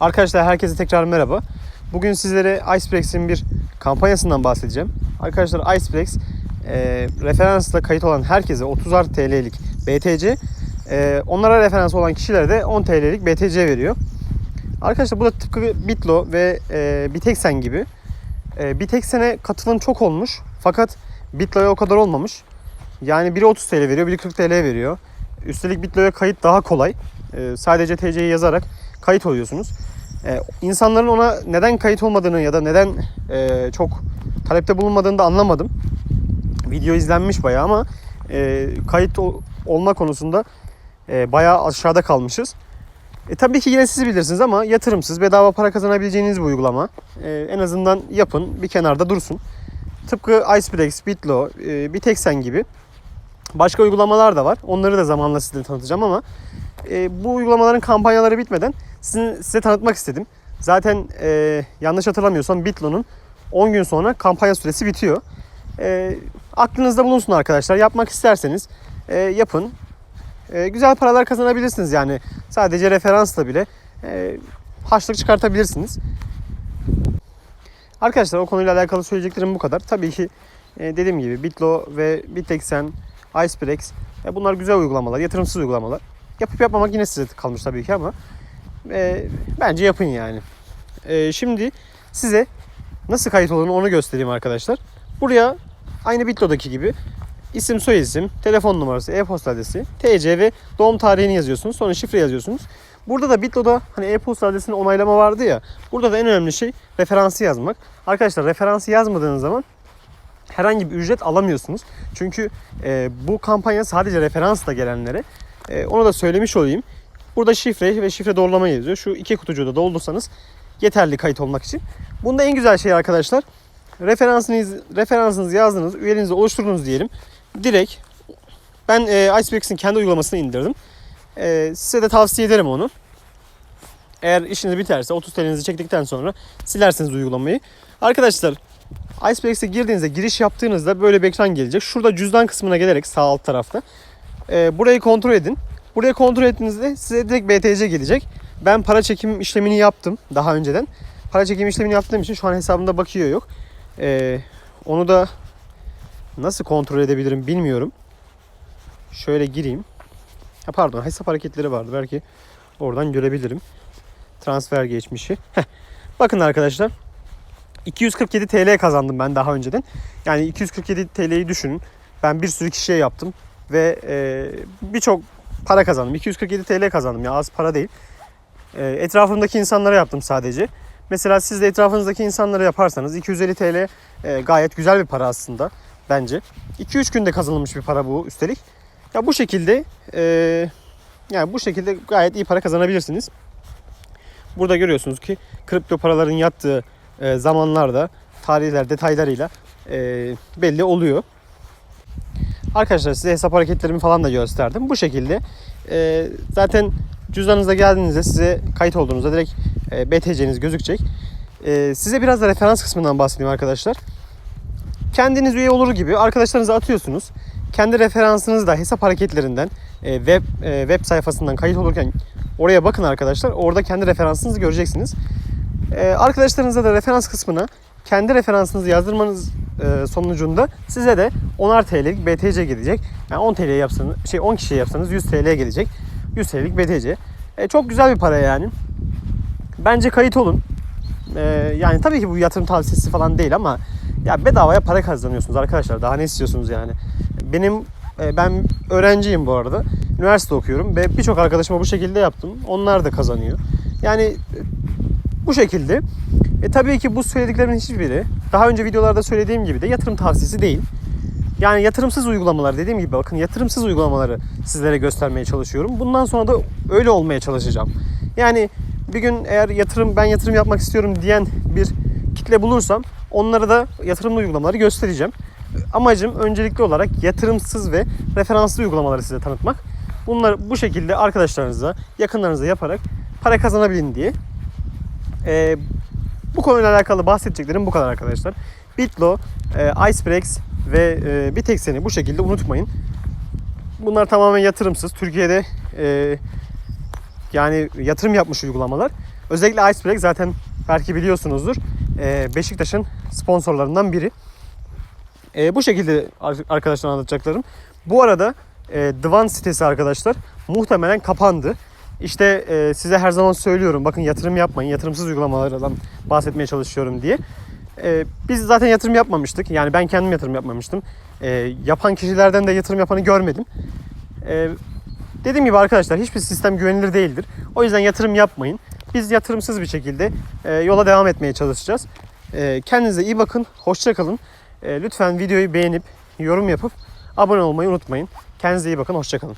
Arkadaşlar herkese tekrar merhaba. Bugün sizlere Icebrex'in bir kampanyasından bahsedeceğim. Arkadaşlar Icebrexx e, referansla kayıt olan herkese 30'ar TL'lik BTC, e, onlara referans olan kişilere de 10 TL'lik BTC veriyor. Arkadaşlar bu da tıpkı Bitlo ve e, Bitexen gibi. E, Bitexen'e katılım çok olmuş fakat Bitlo'ya o kadar olmamış. Yani biri 30 TL veriyor, biri 40 TL veriyor. Üstelik Bitlo'ya kayıt daha kolay. E, sadece TC'yi yazarak kayıt oluyorsunuz. E, insanların ona neden kayıt olmadığını ya da neden e, çok talepte bulunmadığını da anlamadım. Video izlenmiş bayağı ama e, kayıt ol- olma konusunda e, bayağı aşağıda kalmışız. E, tabii ki yine siz bilirsiniz ama yatırımsız bedava para kazanabileceğiniz bir uygulama. E, en azından yapın bir kenarda dursun. Tıpkı Icebreaks, Bitlo, e, Bitexen gibi başka uygulamalar da var. Onları da zamanla size tanıtacağım ama e, bu uygulamaların kampanyaları bitmeden sizin, size tanıtmak istedim. Zaten e, yanlış hatırlamıyorsam Bitlo'nun 10 gün sonra kampanya süresi bitiyor. E, aklınızda bulunsun arkadaşlar. Yapmak isterseniz e, yapın. E, güzel paralar kazanabilirsiniz yani. Sadece referansla bile e, harçlık çıkartabilirsiniz. Arkadaşlar o konuyla alakalı söyleyeceklerim bu kadar. Tabii ki e, dediğim gibi Bitlo ve Bitexen, Icebreaks e, bunlar güzel uygulamalar, yatırımsız uygulamalar. Yapıp yapmamak yine size kalmış tabii ki ama e, bence yapın yani. E, şimdi size nasıl kayıt olduğunu onu göstereyim arkadaşlar. Buraya aynı Bitlo'daki gibi isim, soyisim, telefon numarası, e-posta adresi, TC ve doğum tarihini yazıyorsunuz. Sonra şifre yazıyorsunuz. Burada da Bitlo'da hani e-posta adresini onaylama vardı ya. Burada da en önemli şey referansı yazmak. Arkadaşlar referansı yazmadığınız zaman herhangi bir ücret alamıyorsunuz. Çünkü e, bu kampanya sadece referansla gelenlere. E, onu da söylemiş olayım. Burada şifre ve şifre doğrulama yazıyor. Şu iki kutucuğu da doldursanız yeterli kayıt olmak için. Bunda en güzel şey arkadaşlar referansınız referansınızı yazdınız, üyeliğinizi oluşturdunuz diyelim. Direkt ben e, Icebreaks'in kendi uygulamasını indirdim. E, size de tavsiye ederim onu. Eğer işiniz biterse 30 TL'nizi çektikten sonra silersiniz uygulamayı. Arkadaşlar Icebreaks'e girdiğinizde giriş yaptığınızda böyle bir ekran gelecek. Şurada cüzdan kısmına gelerek sağ alt tarafta e, burayı kontrol edin. Burayı kontrol ettiğinizde size direkt BTC gelecek. Ben para çekim işlemini yaptım daha önceden. Para çekim işlemini yaptığım için şu an hesabımda bakıyor yok. E, onu da nasıl kontrol edebilirim bilmiyorum. Şöyle gireyim. Ha, pardon hesap hareketleri vardı. Belki oradan görebilirim. Transfer geçmişi. Bakın arkadaşlar. 247 TL kazandım ben daha önceden. Yani 247 TL'yi düşünün. Ben bir sürü kişiye yaptım ve e, birçok para kazandım. 247 TL kazandım ya az para değil. E, etrafımdaki insanlara yaptım sadece. Mesela siz de etrafınızdaki insanlara yaparsanız 250 TL e, gayet güzel bir para aslında bence. 2-3 günde kazanılmış bir para bu üstelik. Ya bu şekilde e, yani bu şekilde gayet iyi para kazanabilirsiniz. Burada görüyorsunuz ki kripto paraların yattığı e, zamanlarda tarihler detaylarıyla belli oluyor. Arkadaşlar size hesap hareketlerimi falan da gösterdim. Bu şekilde e, zaten cüzdanınızda geldiğinizde size kayıt olduğunuzda direkt e, BTC'niz gözükecek. E, size biraz da referans kısmından bahsedeyim arkadaşlar. Kendiniz üye olur gibi arkadaşlarınıza atıyorsunuz. Kendi referansınızı da hesap hareketlerinden e, web e, web sayfasından kayıt olurken oraya bakın arkadaşlar. Orada kendi referansınızı göreceksiniz. E, arkadaşlarınıza da referans kısmına kendi referansınızı yazdırmanız e, sonucunda size de 10'ar TL'lik BTC gelecek. Yani 10 TL yapsanız şey 10 kişiye yapsanız 100 TL gelecek. 100 TL'lik BTC. E, çok güzel bir para yani. Bence kayıt olun. E, yani tabii ki bu yatırım tavsiyesi falan değil ama ya bedavaya para kazanıyorsunuz arkadaşlar. Daha ne istiyorsunuz yani? Benim e, ben öğrenciyim bu arada. Üniversite okuyorum ve birçok arkadaşıma bu şekilde yaptım. Onlar da kazanıyor. Yani e, bu şekilde. E tabii ki bu söylediklerimin hiçbiri daha önce videolarda söylediğim gibi de yatırım tavsiyesi değil. Yani yatırımsız uygulamalar dediğim gibi bakın yatırımsız uygulamaları sizlere göstermeye çalışıyorum. Bundan sonra da öyle olmaya çalışacağım. Yani bir gün eğer yatırım ben yatırım yapmak istiyorum diyen bir kitle bulursam onlara da yatırımlı uygulamaları göstereceğim. Amacım öncelikli olarak yatırımsız ve referanslı uygulamaları size tanıtmak. Bunları bu şekilde arkadaşlarınıza, yakınlarınıza yaparak para kazanabilin diye. Ee, bu konuyla alakalı bahsedeceklerim bu kadar arkadaşlar. Bitlo, e, Icebreaks ve e, Bitexen'i bu şekilde unutmayın. Bunlar tamamen yatırımsız. Türkiye'de e, Yani yatırım yapmış uygulamalar. Özellikle Icebreak zaten belki biliyorsunuzdur. e, Beşiktaş'ın sponsorlarından biri. E, bu şekilde ar- arkadaşlar anlatacaklarım. Bu arada e, Divan sitesi arkadaşlar muhtemelen kapandı. İşte e, size her zaman söylüyorum bakın yatırım yapmayın. Yatırımsız uygulamalardan bahsetmeye çalışıyorum diye. E, biz zaten yatırım yapmamıştık. Yani ben kendim yatırım yapmamıştım. E, yapan kişilerden de yatırım yapanı görmedim. E, dediğim gibi arkadaşlar hiçbir sistem güvenilir değildir. O yüzden yatırım yapmayın. Biz yatırımsız bir şekilde e, yola devam etmeye çalışacağız. E, kendinize iyi bakın. Hoşça kalın. E, lütfen videoyu beğenip yorum yapıp abone olmayı unutmayın. Kendinize iyi bakın. Hoşça kalın.